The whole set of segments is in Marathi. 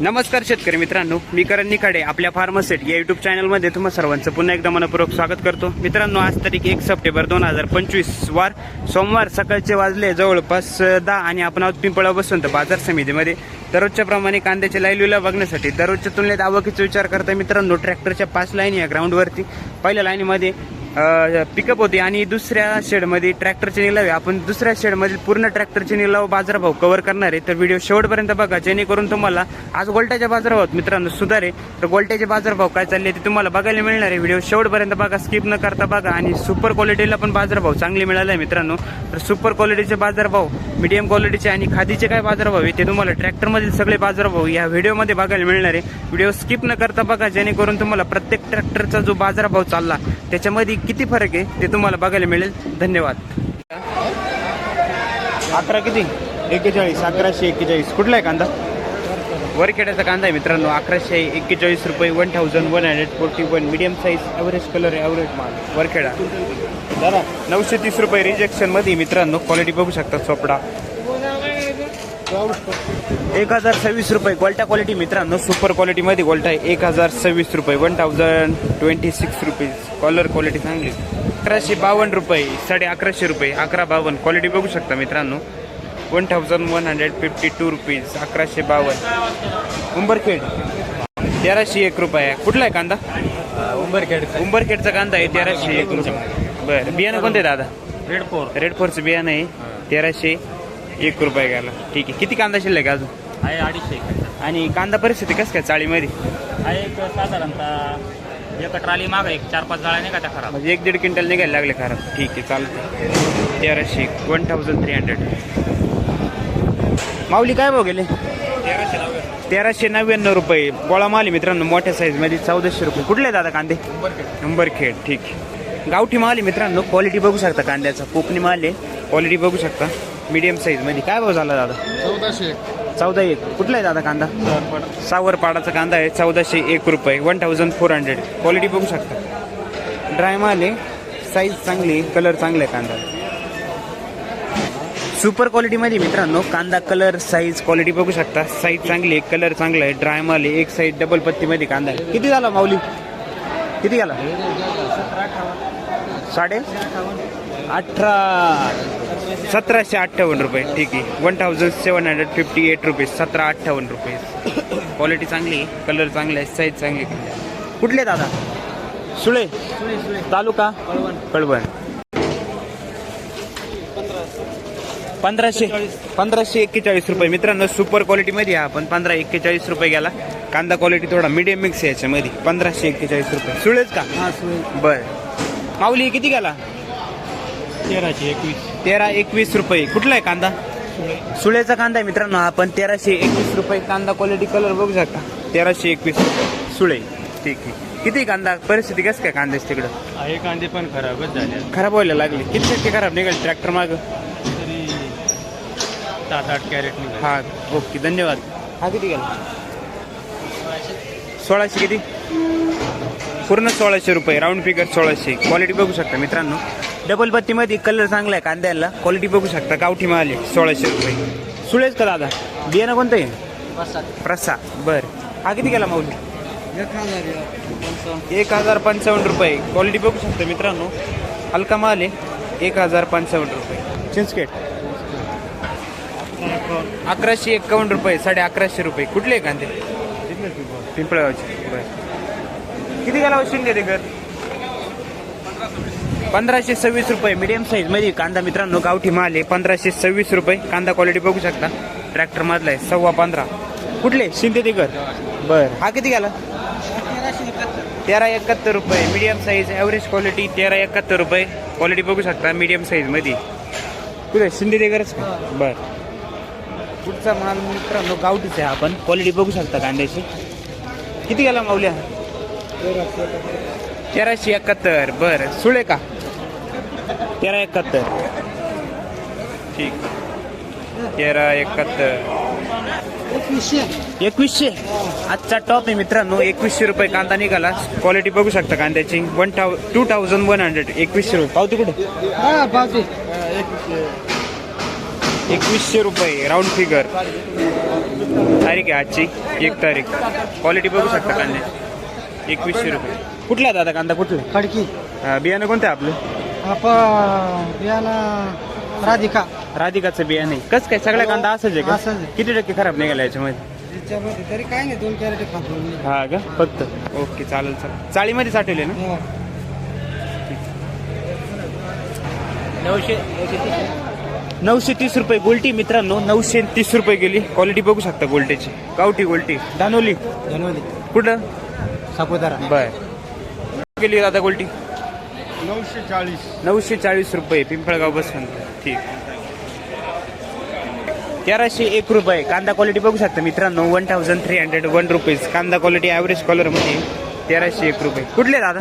नमस्कार शेतकरी मित्रांनो मी करण निखाडे आपल्या फार्मसेट या युट्यूब चॅनलमध्ये तुम्हा सर्वांचं पुन्हा एकदा मनपूर्वक स्वागत करतो. मित्रांनो आज तारीख एक सप्टेंबर दोन हजार पंचवीस वार सोमवार सकाळचे वाजले जवळपास दहा आणि आपण आहोत पिंपळा बसून तर बाजार समितीमध्ये. दररोजच्या प्रमाणे कांद्याच्या लाईलीला बघण्यासाठी दररोजच्या तुलनेत आवकीचा विचार करता मित्रांनो ट्रॅक्टरच्या पाच लाईनी या ग्राउंडवरती पहिल्या लाईनीमध्ये पिकअप होते आणि दुसऱ्या शेडमध्ये ट्रॅक्टरचे निलावे आपण दुसऱ्या शेडमधील पूर्ण ट्रॅक्टरचे निलाव बाजारभाव कव्हर करणार आहे. तर व्हिडिओ शेवटपर्यंत बघा जेणेकरून तुम्हाला आज गोल्ट्याच्या बाजारभावात मित्रांनो सुधारे. तर गोल्ट्याचे बाजारभाव काय चालले ते तुम्हाला बघायला मिळणार आहे. व्हिडिओ शेवटपर्यंत बघा स्किप न करता बघा. आणि सुपर क्वालिटीला पण बाजारभाव चांगले मिळाले आहे मित्रांनो. तर सुपर क्वालिटीचे बाजारभाव मिडियम क्वालिटीचे आणि खादीचे काय बाजारभाव आहे ते तुम्हाला ट्रॅक्टरमधील सगळे बाजारभाव या व्हिडिओमध्ये बघायला मिळणार आहे. व्हिडिओ स्किप न करता बघा जेणेकरून तुम्हाला प्रत्येक ट्रॅक्टरचा जो बाजारभाव चालला त्याच्यामध्ये किती फरक आहे? ते तुम्हाला बघायला मिळेल. धन्यवाद. अकरा किती? एक्केचाळीस अकराशे एक्केचाळीस कुठला आहे कांदा? वरखेड्याचा कांदा आहे मित्रांनो. अकराशे एक्केचाळीस रुपये one thousand one hundred forty one medium size average colour आहे ॲव्हरेज माल. वरखेडा. दादा नऊशे तीस रुपये रिजेक्शनमध्ये मित्रांनो. क्वालिटी बघू शकता चोपडा. एक हजार सव्वीस रुपये. गोल्टा क्वालिटी मित्रांनो सुपर क्वालिटीमध्ये गोल्टा आहे. एक हजार सव्वीस रुपये. One thousand twenty six rupees colour quality चांगली. अकराशे बावन्न रुपये. साडे अकराशे रुपये. अकरा बावन्न. क्वालिटी बघू शकता मित्रांनो. One thousand one hundred fifty two rupees अकराशे बावन्न. उंबरखेड. तेराशे एक रुपये. कुठला आहे कांदा? उंबरखेड. उंबरखेडचा कांदा आहे. तेराशे एक रुपये. बरं. बियाणं कोणतं दादा? रेड फोर रेड फोरचं बियाणं आहे. तेराशे एक रुपये घ्यायला. ठीक आहे. किती कांदा शिल्लक आहे अजून? आहे अडीचशे आणि कांदा परिस्थिती कसं काय चाळीमध्ये? आहे एक साधारणतः एक ट्राली माग एक चार पाच जाळ्या नाही का त्या खराब. म्हणजे एक दीड क्विंटल निघायला लागले खराब. ठीक आहे चालतं तेराशे one thousand three hundred Mauli काय भाव गेले? तेराशे तेराशे नव्याण्णव रुपये. गोळा माल आहे मित्रांनो मोठ्या साईजमध्ये चौदाशे रुपये. कुठले दादा कांदे? उंबरखेड नंबरखेड ठीक आहे. गावठी माल आहे मित्रांनो क्वालिटी बघू शकता कांद्याचा. कोकणी माल आहे क्वालिटी बघू शकता. मीडियम साईजमध्ये काय भाव झाला दादा? चौदाशे चौदा एक. कुठला आहे दादा कांदा? सावरपाडाचा कांदा आहे चौदाशे एक रुपये one thousand four hundred quality बघू शकता. ड्राय माल आहे साईज चांगली कलर चांगला आहे कांदा. सुपर क्वालिटीमध्ये मित्रांनो कांदा कलर साईज क्वालिटी बघू शकता. साईज चांगली आहे कलर चांगला आहे ड्राय माल आहे एक साईड डबल पत्तीमध्ये कांदा आहे. किती झाला माऊली? किती झाला? साडे अठरा. सतराशे अठ्ठावन्न रुपये. ठीक आहे. One thousand seven hundred fifty eight rupees सतरा अठ्ठावन्न रुपये. क्वालिटी चांगली आहे. कलर चांगला आहे. साईज चांगली कुठले दादा? सुळे. तालुका? कळवण. पंधराशे. पंधराशे एक्केचाळीस रुपये. मित्रांनो सुपर क्वालिटीमध्ये आहे आपण. पंधरा एक्केचाळीस रुपये गेला कांदा क्वालिटी थोडा मिडियम मिक्स आहे याच्यामध्ये. पंधराशे एक्केचाळीस रुपये. सुळेच का? बर. माऊली किती गेला तेराशे एकवीस. तेरा एकवीस रुपये. कुठला आहे कांदा? सुळेचा कांदा आहे मित्रांनो आपण. तेराशे एकवीस रुपये कांदा क्वालिटी कलर बघू शकता. तेराशे एकवीस रुपये. सुळे. ठीक आहे. किती कांदा? परिस्थिती कसं काय कांद्याची तिकडं? आहे कांदे पण खराबच झाले. खराब व्हायला लागले. किती टक्के खराब निघाल ट्रॅक्टर माग? तरी सात आठ कॅरेट निघाले. हा ओके धन्यवाद. हा किती गेला? सोळाशे किती? पूर्ण सोळाशे रुपये. राऊंड फिगर सोळाशे. क्वालिटी बघू शकता मित्रांनो. डबल पत्तीमध्ये कलर चांगला आहे कांद्याला. क्वालिटी बघू शकता. गावठी माल आहे सोळाशे रुपये. सुळेच का दादा? बियाणं कोणतं आहे? प्रसा बर. हा किती गेला माऊली एक हजार पंचावन्न. रुपये. क्वालिटी बघू शकता मित्रांनो. हलका माल आहे. एक हजार पंचावन्न रुपये. चिंचकेट अकराशे एक्कावन्न रुपये साडे अकराशे रुपये. कुठले कांदे? पिंपळगावचे. बरं. किती गेला शिंदे ते घर पंधराशे सव्वीस रुपये मिडियम साईजमध्ये कांदा मित्रांनो गावठी माल आहे. पंधराशे सव्वीस रुपये. कांदा क्वालिटी बघू शकता. ट्रॅक्टर मधला आहे सव्वा पंधरा. कुठले? शिंदे ते बर. हा किती गेला? तेरा एकाहत्तर रुपये. मिडियम साईज ॲव्हरेज क्वालिटी तेरा एकाहत्तर रुपये. क्वालिटी बघू शकता मिडियम साईजमध्ये. कुठे? शिंदे का? बर. पुढचा माल मित्रांनो गावठीच आहे आपण. क्वालिटी बघू शकता कांद्याची. किती गेला माऊल्या तेराशे एकाहत्तर. बर. सुळे का? तेरा एकाहत्तर. ठीक. तेरा एकाहत्तर. एकवीसशे. आजचा टॉप आहे मित्रांनो. एकवीसशे रुपये कांदा निघाला. क्वालिटी बघू शकता कांद्याची. One thou two thousand one hundred एकवीसशे रुपये. पावती कुठे? एकवीसशे रुपये. राऊंड फिगर तारीख आहे आजची. एक तारीख. क्वालिटी बघू शकता कांद्याची. एकवीसशे रुपये. कुठला दादा कांदा? कुठला? खडकी बियाणं कोणतं आहे आपलं? आपण बियाणं. राधिका. राधिकाचं बियाणं आहे. कसं काय? सगळ्या कांदा असंच आहे का? असंच आहे. किती टक्के खराब निघाला याच्यामध्ये? त्याच्यामध्ये तरी काय नाही दोन कॅरेट खातो हा का? फक्त. ओके चालेल चालेल. चाळीमध्ये साठवले ना? नऊशे नऊशे तीस. रुपये गोल्टी मित्रांनो. नऊशे तीस रुपये गेली. क्वालिटी बघू शकता गोल्टीची. गावठी गोल्टी. दानोली धन्यवाद कुठं? सापुतारा. बर. गेली दादा गोल्टी. नऊशे चाळीस. नऊशे चाळीस रुपये पिंपळगाव बसवंत ठीक. तेराशे एक रुपये. कांदा क्वालिटी बघू शकता मित्रांनो one thousand three hundred one rupees कांदा क्वालिटी ॲव्हरेज कॉलरमध्ये तेराशे एक रुपये. कुठले दादा?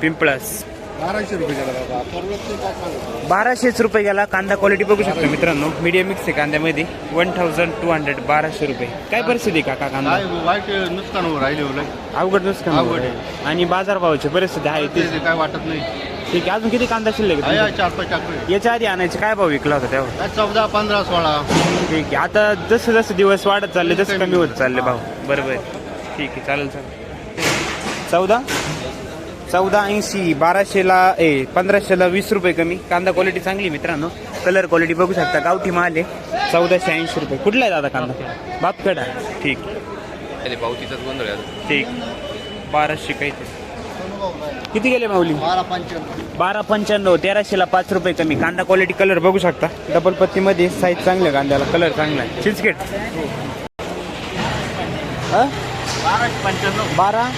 पिंपळस बाराशे रुपये बाबा बाराशेच रुपये गेला. कांदा क्वालिटी बघू शकता मित्रांनो. मीडियम मिक्स आहे कांद्यामध्ये. वन थाउजंड टू हंड्रेड बाराशे रुपये. काय परिस्थिती आहे काका कांदा? वाईट नुकसान राहिले. अवघड नुसकान अवघड. आणि बाजारभावाची परिस्थिती आहे ते काय वाटत नाही. ठीक आहे. अजून किती कांदा शिल्लक आहे आहे? चार पाच टाकले याच्या आधी आणायचे काय भाव विकला होता तेव्हा? काय चौदा पंधरा सोळा. ठीक आहे. आता जसं जसं दिवस वाढत चालले तसं कमी होत चालले भाव. बरोबर ठीक आहे चालेल चालेल. चौदा? चौदा ऐंशी बाराशेला ए पंधराशेला वीस रुपये कमी. कांदा क्वालिटी चांगली मित्रांनो. कलर क्वालिटी बघू शकता. गावठी माल आहे. चौदाशे ऐंशी रुपये. कुठला आहे दादा कांदा? बापकडा ठीक पावतीचाच गोंधळ आहे. ठीक. बाराशे काहीतरी. किती गेले माऊली? बारा पंच्याण्णव. बारा पंच्याण्णव तेराशेला पाच रुपये कमी. कांदा क्वालिटी कलर बघू शकता. डबल पत्तीमध्ये साईज चांगलं कांद्याला कलर चांगला आहे. चिचकेट बारा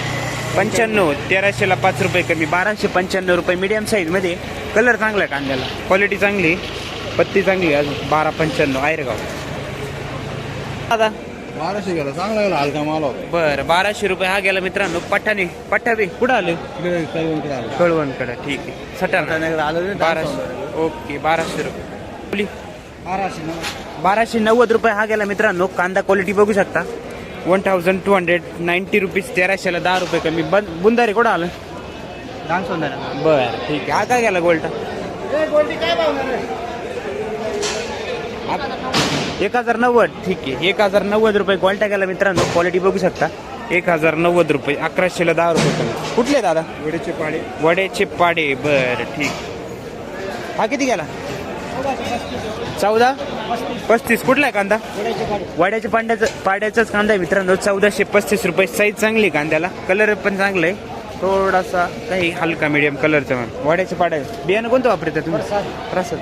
पंच्याण्णव तेराशेला पाच रुपये कमी. बाराशे पंच्याण्णव रुपये मीडियम साईजमध्ये कलर चांगला आहे कांद्याला. क्वालिटी चांगली पत्ती चांगली अजून. बारा पंच्याण्णव आयरगाव दादा. बाराशे गेला. चांगला गेला. हलका माल बरं बाराशे रुपये हा गेला मित्रांनो. पठाणे. पठाबे कुठं आले? कळवणकडे ठीक आहे. सटाणा. बाराशे. ओके बाराशे रुपये. बोली. बाराशे बाराशे नव्वद रुपये हा गेला मित्रांनो. कांदा क्वालिटी बघू शकता. One thousand two hundred ninety rupees तेराशेला दहा रुपये कमी. बन बुंदारे कुठं आलं? डान्स होणार बरं ठीक आहे. हा काय गेला गोल्टा एक हजार नव्वद. ठीक आहे. एक हजार नव्वद रुपये गोल्टा गेला मित्रांनो क्वालिटी बघू शकता. एक हजार नव्वद रुपये. अकराशेला दहा रुपये कमी कुठले दादा? वडेचे पाडे. वड्याचे पाडे. बरं ठीक. हा किती गेला? चौदा? पस्तीस. कुठला आहे कांदा? वड्याचे पाडे. वाड्याच्या पांड्याचं पाड्याचाच कांदा आहे मित्रांनो. चौदाशे पस्तीस रुपये. साईज चांगली आहे कांद्याला. कलर पण चांगला आहे. थोडासा काही हलका मिडियम कलरचा मग वाड्याच्या पाड्या बियाणं कोणतं वापरता तुम्ही? प्रसाद.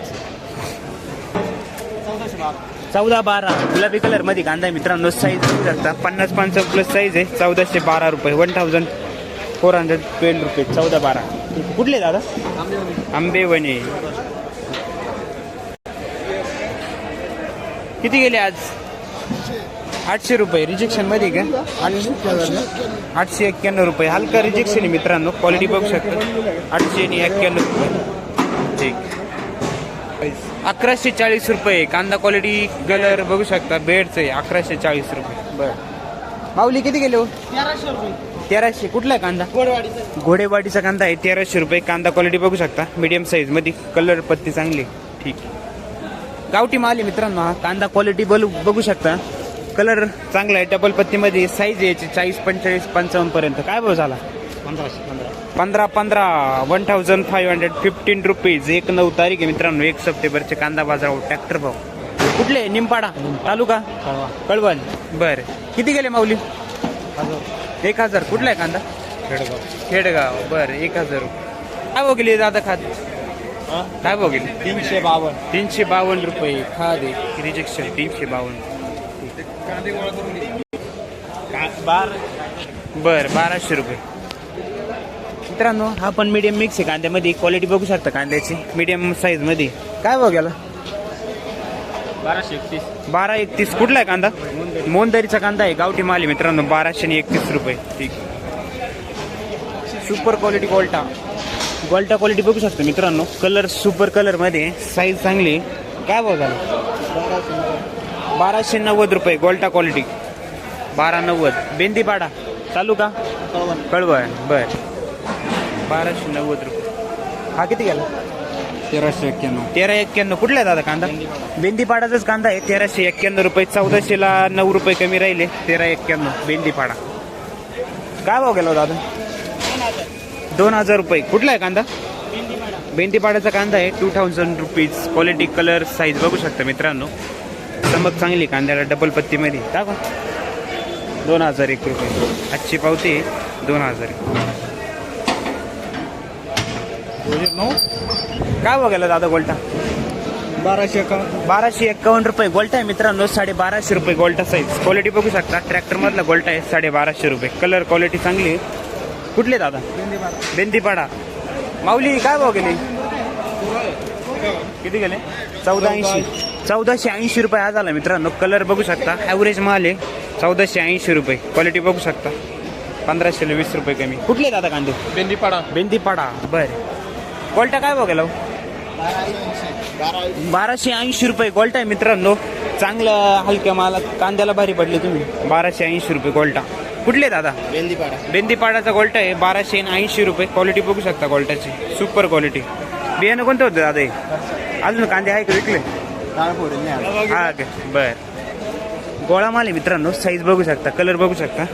चौदा बारा. गुलाबी कलरमध्ये कांदा मित्रांनो. साईज बघू शकता. पन्नास पाच प्लस साईज आहे. चौदाशे बारा रुपये. One thousand four hundred twelve रुपये. चौदा बारा. कुठले दादा? आंबेवणे. किती गेले आज? आठशे रुपये. रिजेक्शनमध्ये का? आठशे एक्क्याण्णव रुपये. हलका रिजेक्शन आहे मित्रांनो. क्वालिटी बघू शकता. आठशे आणि एक्क्याण्णव रुपये. ठीक. अकराशे चाळीस रुपये. कांदा क्वालिटी कलर बघू शकता. बेडचं आहे अकराशे चाळीस रुपये. बरं. माऊली किती गेले हो तेराशे रुपये. तेराशे. कुठला आहे कांदा? गोडवाडीचं घोडेवाडीचा कांदा आहे. तेराशे रुपये. कांदा क्वालिटी बघू शकता. मीडियम साईजमध्ये. कलर पत्ती चांगली. ठीक. गावठी माल आहे मित्रांनो हा. कांदा क्वालिटी बलू बघू शकता. कलर चांगला आहे. डबल पत्तीमध्ये साईज आहे याची. चाळीस पंचेचाळीस पंचावन्न पर्यंत. काय भाव झाला? पंधरा पंधरा. One thousand five hundred fifteen rupees एक नऊ तारीख आहे मित्रांनो. एक सप्टेंबरचे कांदा बाजार ट्रॅक्टर भाव. कुठले? निमपाडा तालुका? कळवा कळवण. बर. किती गेले माऊली? एक हजार. कुठला आहे कांदा? खेडगाव. खेडगाव. बर. एक हजार रुपये. काय भाव गेली दादा खाद काय गेली? तीनशे बावन्न. तीनशे बावन्न रुपये. खाद रिजेक्शन तीनशे बावन्न. बर. बाराशे रुपये. मित्रांनो हा पण मीडियम मिक्स आहे कांद्यामध्ये. क्वालिटी बघू शकता कांद्याची. मीडियम साईजमध्ये. काय गेला? बाराशे एकतीस. बारा एकतीस कुठला आहे कांदा? मोंदरीचा कांदा आहे. गावठी माल आहे मित्रांनो बाराशे आणि एकतीस रुपये. ठीक. सुपर क्वालिटी गोल्टा गोल्टा क्वालिटी बघू शकता मित्रांनो. कलर सुपर कलरमध्ये साईज चांगली. काय झाला? बाराशे नव्वद रुपये गोल्टा क्वालिटी बारा नव्वद. बेंदीपाडा. चालू का? कळवण बर. बाराशे नव्वद रुपये. हा किती गेला? तेराशे एक्क्याण्णव. तेरा एक्क्याण्णव. कुठला आहे दादा कांदा? बेंदीपाडाचाच कांदा. आहे तेराशे एक्क्याण्णव रुपये चौदाशेला नऊ रुपये कमी राहिले. तेरा एक्क्याण्णव बेंदीपाडा. काय भाव गेला हो दादा? दोन हजार रुपये. कुठला आहे कांदा? बेंदीपाड्याचा कांदा आहे. Two thousand rupees quality colour size बघू शकता मित्रांनो. चमक चांगली कांद्याला डबल पत्तीमध्ये. का गं? दोन हजार एक रुपये. आजची पावती आहे दोन हजार नऊ काय गेला दादा गोल्टा? बाराशे एकावन्न बाराशे एक्कावन्न रुपये गोल्टा आहे मित्रांनो साडे बाराशे रुपये गोल्टा साईज क्वालिटी बघू शकता ट्रॅक्टर मधला गोल्टा आहे साडे बाराशे रुपये. कलर क्वालिटी चांगली आहे. कुठले दादा? बेंदीपाडा. माऊली काय भाव गेले? किती गेले? चौदा ऐंशी चौदाशे ऐंशी रुपये आज आला मित्रांनो. कलर बघू शकता ॲव्हरेज माल आहे. चौदाशे ऐंशी रुपये. क्वालिटी बघू शकता. पंधराशेला वीस रुपये कमी. कुठले दादा कांदे? बेंदीपाडा. बेंदीपाडा. बर. गोल्टा काय हो? बाराशे ऐंशी रुपये गोल्टा आहे मित्रांनो. चांगलं हलक्या माला कांद्याला भारी पडले तुम्ही. बाराशे ऐंशी रुपये गोल्टा. कुठले दादा? बेंदीपाडा. बेंदीपाडाचा गोल्टा आहे. बाराशे ऐंशी रुपये. क्वालिटी बघू शकता गोल्टाची. सुपर क्वालिटी बियाणं कोणतं होतं दादा? हे अजून कांदे आहे का विकले? हा का? बर. गोळा माल आहे मित्रांनो. साईज बघू शकता. कलर बघू शकता.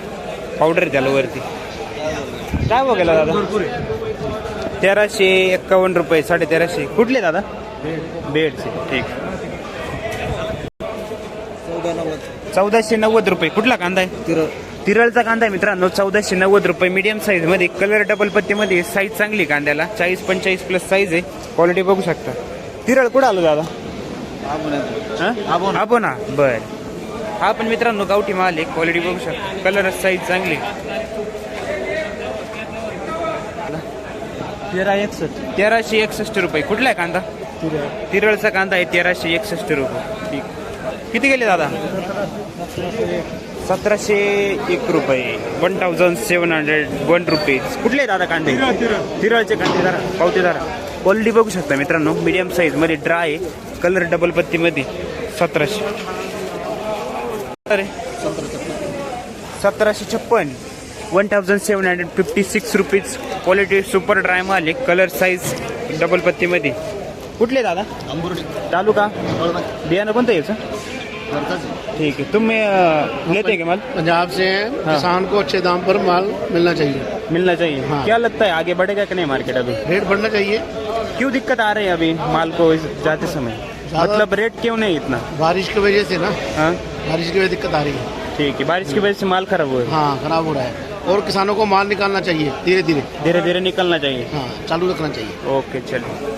पावडर त्याला वरती. काय बघायला दादा? तेराशे एक्कावन्न रुपये साडे तेराशे कुठले दादा? बेडचे. ठीक. चौदाशे नव्वद रुपये. कुठला कांदा आहे? तिरं तिरळचा कांदा आहे मित्रांनो. चौदाशे नव्वद रुपये मीडियम साईजमध्ये. कलर डबल पत्तीमध्ये साईज चांगली कांद्याला. चाळीस पंचेचाळीस प्लस साईज आहे. क्वालिटी बघू शकता. तिरळ कुठं आलो दादा. आपण ना बर. हा पण मित्रांनो गावठी माल आहे. क्वालिटी बघू शकता. कलर साईज चांगली तेरा एकसष्ट. तेराशे एकसष्ट रुपये. कुठला आहे कांदा? तिरं तिरळचा कांदा आहे तेराशे एकसष्ट रुपये. ठीक. किती गेले दादा? सतराशे एक रुपये. One thousand seven hundred one rupees कुठले दादा कांदे? तिरळचे कांदे जरा पावते जरा. क्वालिटी बघू शकता मित्रांनो. मीडियम साईजमध्ये ड्राय कलर डबल पत्तीमध्ये सतराशे. अरे सतराशे छप्पन. One thousand seven hundred fifty six rupees quality super dry माल आहे कलर साईज डबल पत्तीमध्ये. कुठले दादा? अंबुर्डी तालुका? बियाणं कोणतं आहे ठीक है तुम अ, लेते क्या माल? पंजाब से हैं. हाँ। किसान को अच्छे दाम पर माल मिलना चाहिए. मिलना चाहिए. हाँ। क्या लगता है आगे बढ़ेगा कि नहीं मार्केट अभी? रेट बढ़ना चाहिए. क्यों दिक्कत आ रही है अभी माल को इस- जाते समय? ज्यादा- मतलब रेट क्यों नहीं इतना? बारिश की वजह से ना. हाँ. बारिश की वजह दिक्कत आ रही है. ठीक है. बारिश की वजह से माल खराब हुआ है? हाँ खराब हो रहा है. और किसानों को माल निकालना चाहिए धीरे धीरे धीरे धीरे निकलना चाहिए। हाँ चालू रखना चाहिए। ओके चलो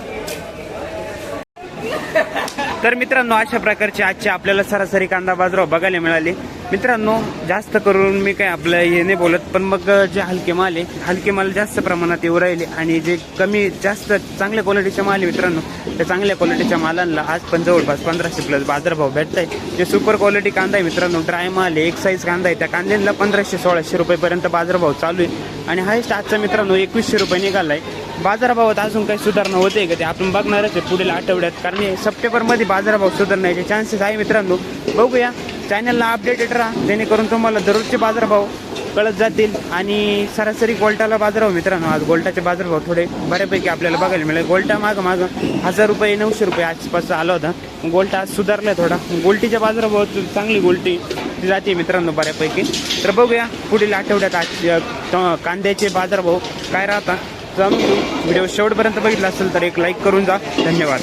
तर मित्रांनो अशा प्रकारचे आजचे आपल्याला सरासरी कांदा बाजारावर बघायला मिळाले. मित्रांनो जास्त करून मी काय आपलं हे नाही बोलत पण मग जे हलके माल आहे हलके माल जास्त प्रमाणात येऊ राहिले आणि जे कमी जास्त चांगल्या क्वालिटीचे माल आहे मित्रांनो त्या चांगल्या क्वालिटीच्या मालांना आज पण जवळपास पंधराशे प्लस बाजारभाव भेटत आहे जे सुपर क्वालिटी कांदा आहे मित्रांनो ड्राय माल आहे एक साईज कांदा आहे त्या कांद्यांना पंधराशे सोळाशे रुपयेपर्यंत बाजारभाव चालू आहे. आणि हायस्ट आजचा मित्रांनो एकवीसशे रुपये निघाला आहे बाजारभावात अजून काही सुधारणा होते का ते आपण बघणारच आहे पुढील आठवड्यात. कारण हे सप्टेंबरमध्ये बाजारभाव सुधारण्याचे चान्सेस आहे मित्रांनो. बघूया. चॅनलला अपडेटेड राहा. जेणेकरून तुम्हाला दररोजचे बाजारभाव कळत जातील. आणि सरासरी गोल्टाला बाजारभाव मित्रांनो आज गोल्टाचे बाजारभाव थोडे बऱ्यापैकी आपल्याला बघायला मिळेल. गोल्टा मागं मागं हजार रुपये नऊशे रुपये आसपास आला होता. गोल्टा आज सुधारला थोडा. गोल्टीच्या बाजारभावात चांगली गोल्टी जाते मित्रांनो बऱ्यापैकी. तर बघूया पुढील आठवड्यात आज कांद्याचे बाजारभाव काय राहता जाणून घेऊ व्हिडिओ शेवटपर्यंत बघितला असेल तर एक लाईक करून जा. धन्यवाद.